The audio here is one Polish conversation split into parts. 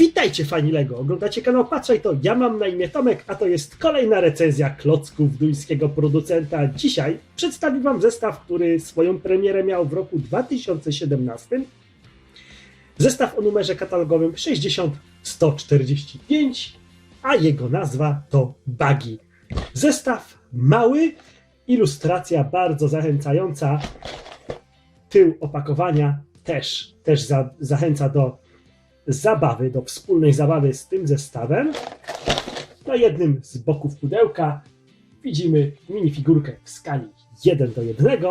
Witajcie fani Lego, oglądacie kanał Patrzaj to, ja mam na imię Tomek, a to jest kolejna recenzja klocków duńskiego producenta. Dzisiaj przedstawię wam zestaw, który swoją premierę miał w roku 2017. Zestaw o numerze katalogowym 60145, a jego nazwa to Buggy. Zestaw mały, ilustracja bardzo zachęcająca, tył opakowania też, też za, zachęca do zabawy, do wspólnej zabawy z tym zestawem. Na jednym z boków pudełka widzimy minifigurkę w skali 1 do 1,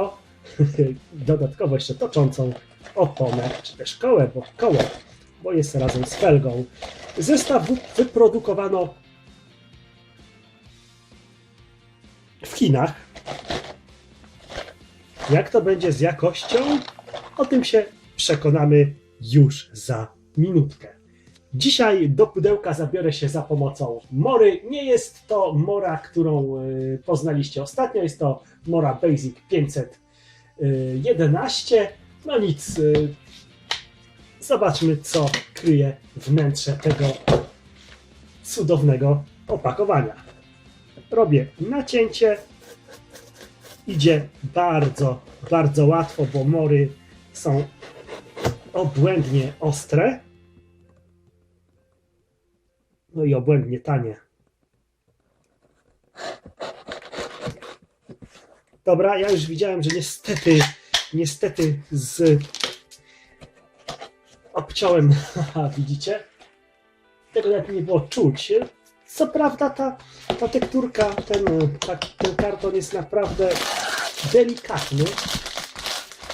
dodatkowo jeszcze toczącą oponę, czy też kołę, bo koło, bo jest razem z felgą. Zestaw wy- wyprodukowano w Chinach. Jak to będzie z jakością? O tym się przekonamy już za minutkę. Dzisiaj do pudełka zabiorę się za pomocą Mory. Nie jest to Mora, którą y, poznaliście ostatnio, jest to Mora Basic 511. No nic, y, zobaczmy co kryje wnętrze tego cudownego opakowania. Robię nacięcie. Idzie bardzo, bardzo łatwo, bo mory są obłędnie ostre. No i obłędnie tanie. Dobra, ja już widziałem, że niestety, niestety z obciąłem, widzicie? Tego nawet nie było czuć. Co prawda ta, ta tekturka, ten, ta, ten karton jest naprawdę delikatny.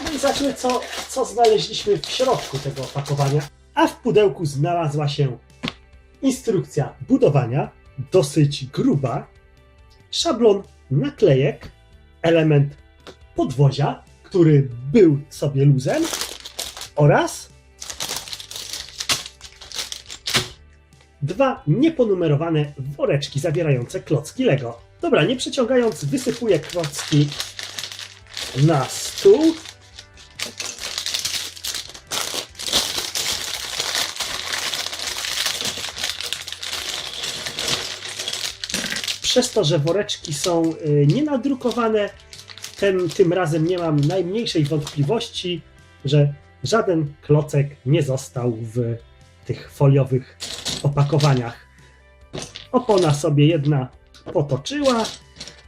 No i zobaczmy, co, co znaleźliśmy w środku tego opakowania. A w pudełku znalazła się instrukcja budowania, dosyć gruba, szablon naklejek, element podwozia, który był sobie luzem oraz dwa nieponumerowane woreczki zawierające klocki Lego. Dobra, nie przeciągając, wysypuję klocki na stół. Przez to, że woreczki są y, nienadrukowane, tym, tym razem nie mam najmniejszej wątpliwości, że żaden klocek nie został w tych foliowych opakowaniach. Opona sobie jedna potoczyła.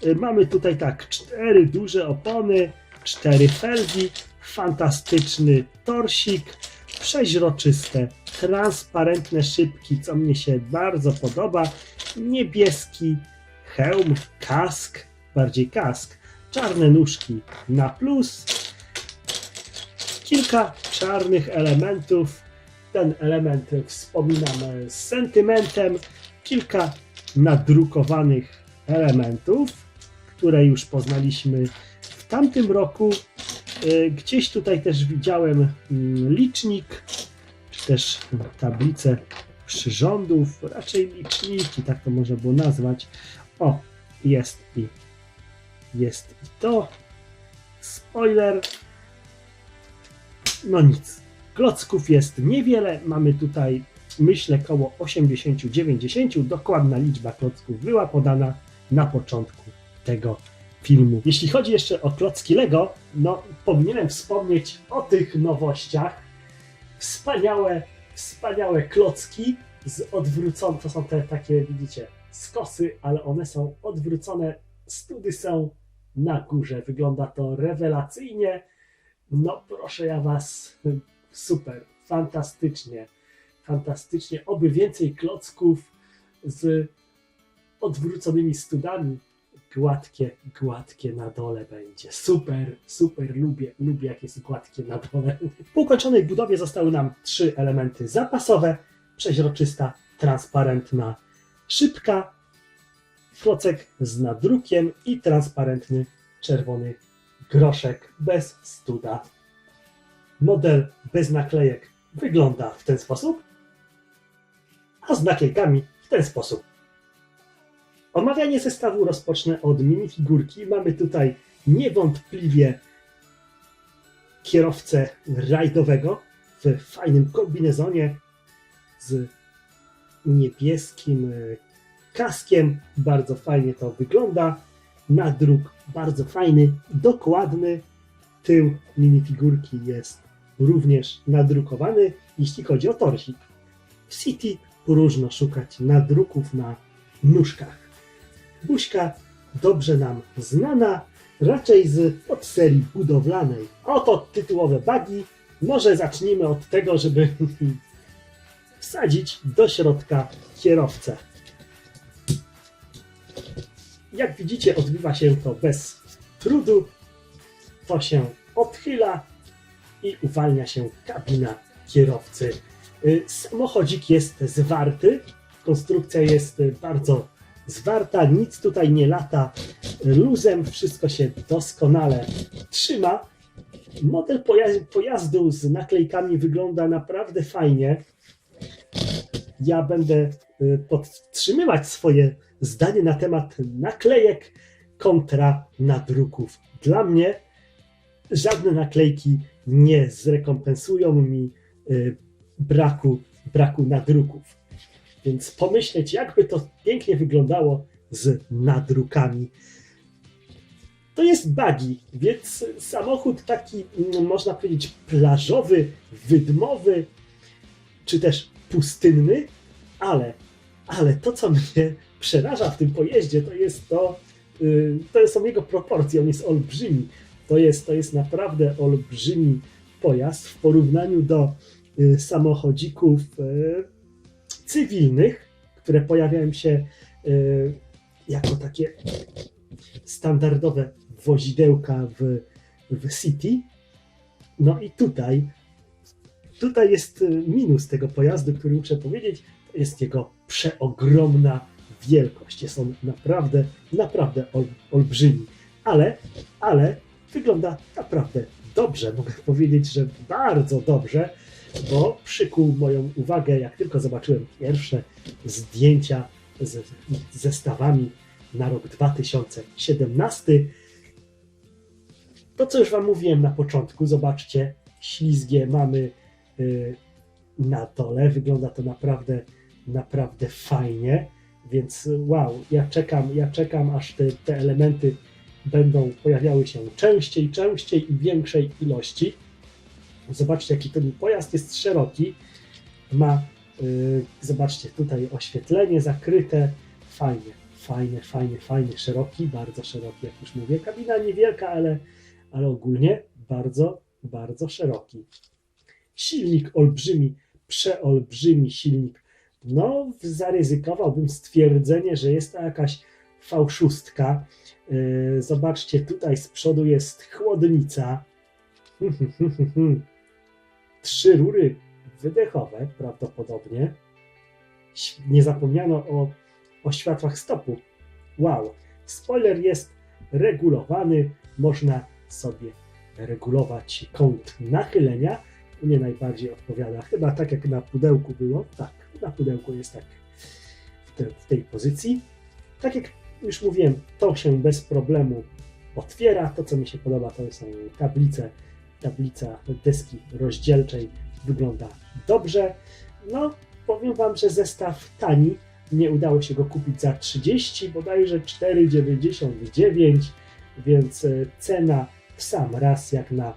Y, Mamy tutaj tak cztery duże opony, cztery felgi, fantastyczny torsik, przeźroczyste, transparentne szybki, co mnie się bardzo podoba, niebieski hełm, kask, bardziej kask, czarne nóżki na plus, kilka czarnych elementów. Ten element wspominam z sentymentem, kilka nadrukowanych elementów, które już poznaliśmy w tamtym roku. Y, Gdzieś tutaj też widziałem mm, licznik, czy też tablicę przyrządów, raczej liczniki, tak to można było nazwać. O, jest i jest i to. Spoiler. No nic. Klocków jest niewiele. Mamy tutaj, myślę, koło 80-90. Dokładna liczba klocków była podana na początku tego filmu. Jeśli chodzi jeszcze o klocki Lego, no powinienem wspomnieć o tych nowościach. Wspaniałe, wspaniałe klocki z odwróconą, to są te takie, widzicie, skosy, ale one są odwrócone, study są na górze. Wygląda to rewelacyjnie. No proszę ja was, super, fantastycznie, fantastycznie. Oby więcej klocków z odwróconymi studami. Gładkie, gładkie na dole będzie. Super, super, lubię, lubię jak jest gładkie na dole. W ukończonej budowie zostały nam trzy elementy zapasowe, przeźroczysta, transparentna szybka, klocek z nadrukiem i transparentny czerwony groszek bez studa. Model bez naklejek wygląda w ten sposób, a z naklejkami w ten sposób. Omawianie zestawu rozpocznę od minifigurki. Mamy tutaj niewątpliwie kierowcę rajdowego w fajnym kombinezonie z niebieskim e, kaskiem. Bardzo fajnie to wygląda. Nadruk bardzo fajny, dokładny. Tył minifigurki jest również nadrukowany, jeśli chodzi o torsik. W City próżno szukać nadruków na nóżkach. Buźka dobrze nam znana, raczej z podserii budowlanej. Oto tytułowe bagi. Może zacznijmy od tego, żeby wsadzić do środka kierowcę. Jak widzicie, odbywa się to bez trudu. To się odchyla i uwalnia się kabina kierowcy. Y, Samochodzik jest zwarty. Konstrukcja jest bardzo zwarta, nic tutaj nie lata luzem, wszystko się doskonale trzyma. Model poja- pojazdu z naklejkami wygląda naprawdę fajnie. Ja będę y, podtrzymywać swoje zdanie na temat naklejek kontra nadruków. Dla mnie żadne naklejki nie zrekompensują mi y, braku, braku nadruków. Więc pomyśleć, jakby to pięknie wyglądało z nadrukami. To jest buggy, więc samochód taki, mm, można powiedzieć, plażowy, wydmowy, czy też pustynny, ale, ale to, co mnie przeraża w tym pojeździe, to jest to, y, to są jego proporcje, on jest olbrzymi. To jest, to jest naprawdę olbrzymi pojazd w porównaniu do y, samochodzików y, cywilnych, które pojawiają się jako takie standardowe wozidełka w, w City. No i tutaj, tutaj jest y, minus tego pojazdu, który muszę powiedzieć, to jest jego przeogromna wielkość. Jest on naprawdę, naprawdę ol, olbrzymi. Ale, ale wygląda naprawdę dobrze. Mogę powiedzieć, że bardzo dobrze, bo przykuł moją uwagę, jak tylko zobaczyłem pierwsze zdjęcia z zestawami na rok 2017. To, co już Wam mówiłem na początku, zobaczcie, ślizgie mamy na dole. Wygląda to naprawdę, naprawdę fajnie. Więc wow, ja czekam, ja czekam, aż te, te elementy będą pojawiały się częściej, częściej i większej ilości. Zobaczcie, jaki ten pojazd jest szeroki. Ma, yy, zobaczcie, tutaj oświetlenie zakryte. Fajnie, fajnie, fajnie, fajnie, szeroki, bardzo szeroki, jak już mówię. Kabina niewielka, ale, ale ogólnie bardzo, bardzo szeroki. Silnik olbrzymi, przeolbrzymi silnik. No, zaryzykowałbym stwierdzenie, że jest to jakaś fałszustka. Yy, Zobaczcie, tutaj z przodu jest chłodnica. Trzy rury wydechowe prawdopodobnie. Nie zapomniano o, o światłach stopu. Wow. Spoiler jest regulowany. Można sobie regulować kąt nachylenia. Mnie najbardziej odpowiada. Chyba tak jak na pudełku było. Tak, na pudełku jest tak w, te, w tej pozycji. Tak jak już mówiłem, to się bez problemu otwiera. To, co mi się podoba, to są tablice, tablica deski rozdzielczej wygląda dobrze. No, powiem Wam, że zestaw tani. Nie udało się go kupić za 30, bodajże 4,99, więc e, cena w sam raz jak na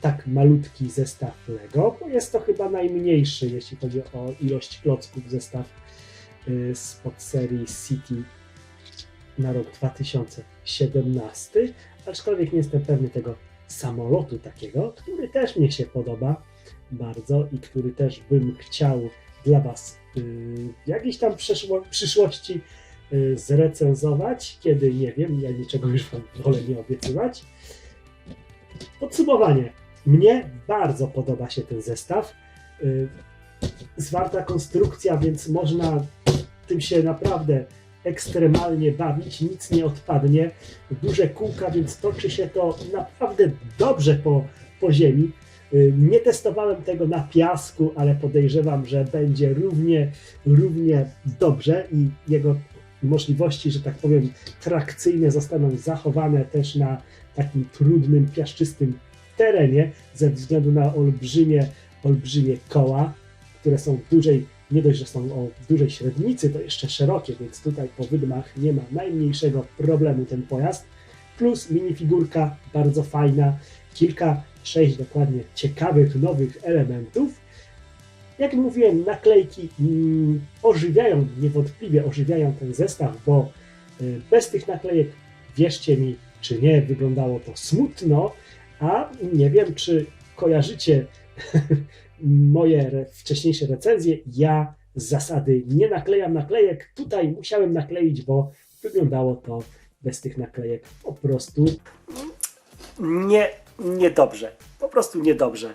tak malutki zestaw Lego, bo jest to chyba najmniejszy, jeśli chodzi o ilość klocków zestaw e, z podserii City na rok 2017, aczkolwiek nie jestem pewny tego samolotu takiego, który też mnie się podoba bardzo i który też bym chciał dla Was yy, w jakiejś tam przyszłości zrecenzować, kiedy nie wiem, ja niczego już Wam wolę nie obiecywać. Podsumowanie. Mnie bardzo podoba się ten zestaw. Yy, zwarta konstrukcja, więc można tym się naprawdę ekstremalnie bawić, nic nie odpadnie. Duże kółka, więc toczy się to naprawdę dobrze po, po ziemi. Y, Nie testowałem tego na piasku, ale podejrzewam, że będzie równie, równie dobrze i jego możliwości, że tak powiem, trakcyjne zostaną zachowane też na takim trudnym, piaszczystym terenie ze względu na olbrzymie, olbrzymie koła, które są dużej nie dość, że są o dużej średnicy, to jeszcze szerokie, więc tutaj po wydmach nie ma najmniejszego problemu ten pojazd. Plus minifigurka bardzo fajna, kilka, sześć dokładnie ciekawych nowych elementów. Jak mówiłem, naklejki mm, ożywiają, niewątpliwie ożywiają ten zestaw, bo y, bez tych naklejek, wierzcie mi, czy nie, wyglądało to smutno, a nie wiem, czy kojarzycie moje wcześniejsze recenzje. Ja z zasady nie naklejam naklejek. Tutaj musiałem nakleić, bo wyglądało to bez tych naklejek po prostu nie, niedobrze. Po prostu niedobrze.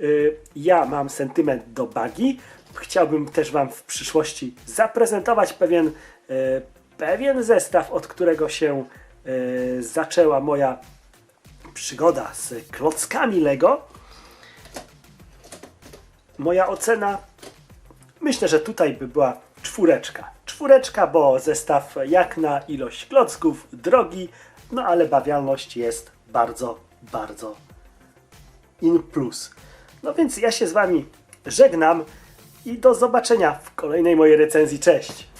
Y, Ja mam sentyment do bagi. Chciałbym też Wam w przyszłości zaprezentować pewien, y, pewien zestaw, od którego się zaczęła moja przygoda z klockami Lego. Moja ocena myślę, że tutaj by była czwóreczka. Czwóreczka, bo zestaw jak na ilość klocków drogi, no ale bawialność jest bardzo, bardzo in plus. No więc ja się z Wami żegnam i do zobaczenia w kolejnej mojej recenzji. Cześć!